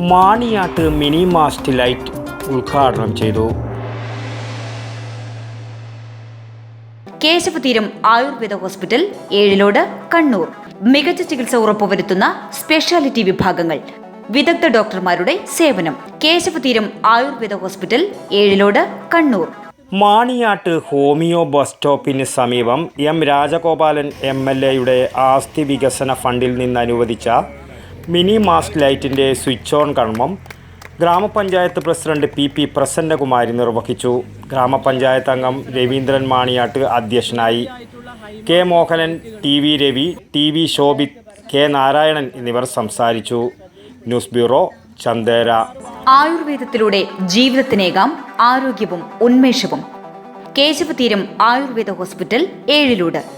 Maniyat mini mast light ഉദ്ഘാടനം ചെയ്തു. Keshavatheeram Ayurveda hospital Ezhilode Kannur. മികച്ച ചികിത്സ ഉറപ്പുവരുത്തുന്ന സ്പെഷ്യാലിറ്റി വിഭാഗങ്ങൾ. വിദഗ്ധ ഡോക്ടർമാരുടെ സേവനം. Keshavatheeram Ayurveda hospital Ezhilode Kannur. Maniyat homeo bus സ്റ്റോപ്പിന് സമീപം എം രാജഗോപാലൻ എം എൽ എയുടെ ആസ്തി വികസന ഫണ്ടിൽ നിന്ന് അനുവദിച്ച മിനി മാസ്റ്റ് ലൈറ്റിന്റെ സ്വിച്ച് ഓൺ കർമ്മം ഗ്രാമപഞ്ചായത്ത് പ്രസിഡന്റ് പി പി പ്രസന്നകുമാരി നിർവഹിച്ചു. ഗ്രാമപഞ്ചായത്ത് അംഗം രവീന്ദ്രൻ മാണിയാട്ട് അധ്യക്ഷനായി. K Mohanan T V Ravi T V Shobhith K Narayanan എന്നിവർ സംസാരിച്ചു. ന്യൂസ് ബ്യൂറോ ചന്ദേര ആയുർവേദത്തിലൂടെ ജീവിതത്തിനേകാം ആരോഗ്യവും ഉന്മേഷവും. കേശവതീരം ആയുർവേദ ഹോസ്പിറ്റൽ ഏഴിലൂട്.